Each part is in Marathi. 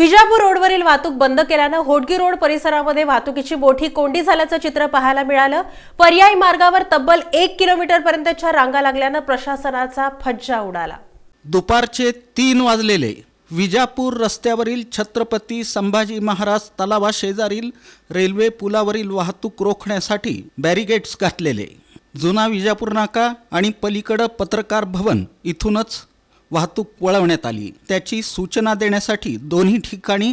विजापूर रोडवरील वाहतूक बंद केल्यानं होडगी रोड परिसरामध्ये वाहतुकीची मोठी कोंडी झाल्याचं चित्र पाहायला मिळालं. पर्यायी मार्गावर तब्बल एक किलोमीटर पर्यंतच्या रांगा लागल्यानं प्रशासनाचा फज्जा उडाला. दुपारचे तीन वाजलेले विजापूर रस्त्यावरील छत्रपती संभाजी महाराज तलावाशेजारील रेल्वे पुलावरील वाहतूक रोखण्यासाठी बॅरिगेट्स घातलेले. जुना विजापूर नाका आणि पलीकडं पत्रकार भवन इथूनच वाहतूक वळवण्यात आली. त्याची सूचना देण्यासाठी दोन्ही ठिकाणी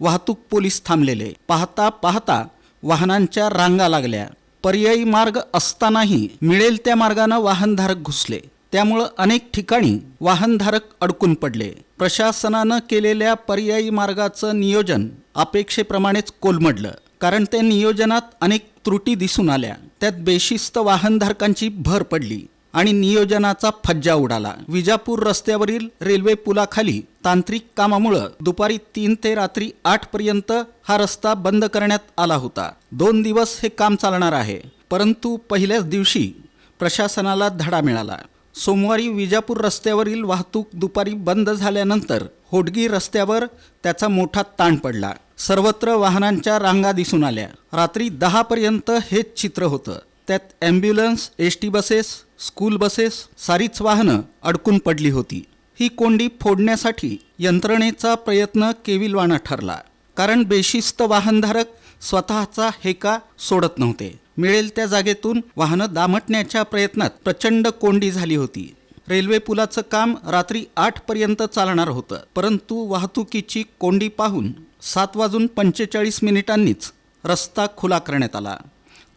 वाहतूक पोलीस थांबलेले. पाहता पाहता वाहनांच्या रांगा लागल्या. पर्यायी मार्ग असतानाही मिळेल त्या मार्गानं वाहनधारक घुसले. त्यामुळं अनेक ठिकाणी वाहनधारक अडकून पडले. प्रशासनानं केलेल्या पर्यायी मार्गाचं नियोजन अपेक्षेप्रमाणेच कोलमडलं. कारण त्या नियोजनात अनेक त्रुटी दिसून आल्या. त्यात बेशिस्त वाहनधारकांची भर पडली. आणि नियोजनाचा फज्जा उडाला. विजापूर रस्त्यावरील रेल्वे पुलाखाली तांत्रिक कामामुळं दुपारी तीन ते रात्री आठ पर्यंत हा रस्ता बंद करण्यात आला होता. दोन दिवस हे काम चालणार आहे परंतु पहिल्याच दिवशी प्रशासनाला धडा मिळाला. सोमवारी विजापूर रस्त्यावरील वाहतूक दुपारी बंद झाल्यानंतर होडगी रस्त्यावर त्याचा मोठा ताण पडला. सर्वत्र वाहनांच्या रांगा दिसून आल्या. रात्री दहापर्यंत हेच चित्र होतं. त्यात ambulance S T buses school buses सारीच वाहनं अडकून पडली होती. ही कोंडी फोडण्यासाठी यंत्रणेचा प्रयत्न केविलवाणा ठरला. कारण बेशिस्त वाहनधारक स्वतःचा हेका सोडत नव्हते. मिळेल त्या जागेतून वाहनं दामटण्याच्या प्रयत्नात प्रचंड कोंडी झाली होती. रेल्वे पुलाचं काम रात्री आठ पर्यंत चालणार होतं. परंतु वाहतुकीची कोंडी पाहून सात वाजून पंचेचाळीस मिनिटांनीच रस्ता खुला करण्यात आला.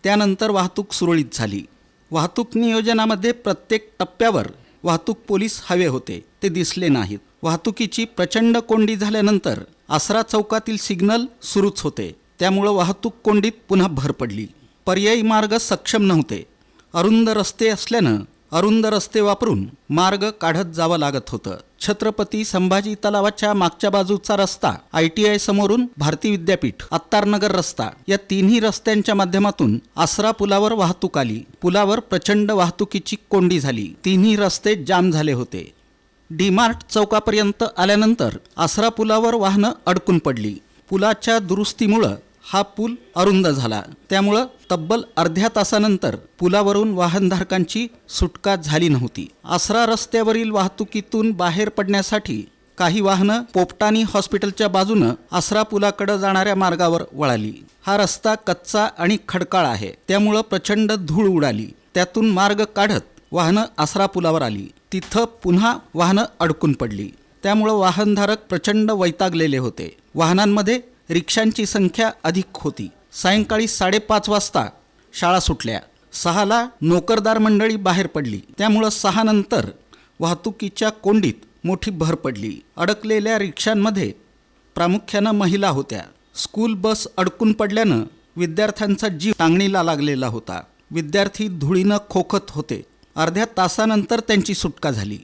त्यानंतर वाहतूक सुरळीत झाली. वाहतूक नियोजनामध्ये प्रत्येक टप्प्यावर वाहतूक पोलीस हवे होते ते दिसले नाहीत. वाहतुकीची प्रचंड कोंडी झाल्यानंतर आसरा चौकातील सिग्नल सुरूच होते. त्यामुळं वाहतूक कोंडीत पुन्हा भर पडली. पर्यायी मार्ग सक्षम नव्हते. अरुंद रस्ते असल्यानं अरुंद रस्ते वापरून मार्ग काढत जावं लागत होतं. छत्रपती संभाजी तलावाच्या मागच्या बाजूचा रस्ता आय टी आय समोरून भारती विद्यापीठ अत्तारनगर रस्ता या तिन्ही रस्त्यांच्या माध्यमातून आसरा पुलावर वाहतूक आली. पुलावर प्रचंड वाहतुकीची कोंडी झाली. तिन्ही रस्ते जाम झाले होते. डीमार्ट चौकापर्यंत आल्यानंतर आसरा पुलावर वाहनं अडकून पडली. पुलाच्या दुरुस्तीमुळं हा पूल अरुंद झाला. त्यामुळं तब्बल अर्ध्या तासानंतर पुलावरून वाहनधारकांची सुटका झाली नव्हती. आसरा रस्त्यावरील वाहतुकीतून बाहेर पडण्यासाठी काही वाहनं पोपटानी हॉस्पिटलच्या बाजूनं आसरा पुलाकडे जाणाऱ्या मार्गावर वळाली. हा रस्ता कच्चा आणि खडकाळ आहे. त्यामुळं प्रचंड धूळ उडाली. त्यातून मार्ग काढत वाहनं आसरा पुलावर आली. तिथं पुन्हा वाहनं अडकून पडली. त्यामुळं वाहनधारक प्रचंड वैतागलेले होते. वाहनांमध्ये रिक्षांची संख्या अधिक होती. सायंकाळी साडेपाच वाजता शाळा सुटल्या. सहाला नोकरदार मंडळी बाहेर पडली. त्यामुळं सहा नंतर वाहतुकीच्या कोंडीत मोठी भर पडली. अडकलेल्या रिक्षांमध्ये प्रामुख्यानं महिला होत्या. स्कूल बस अडकून पडल्यानं विद्यार्थ्यांचा जीव टांगणीला लागलेला होता. विद्यार्थी धुळीनं खोखत होते. अर्ध्या तासानंतर त्यांची सुटका झाली.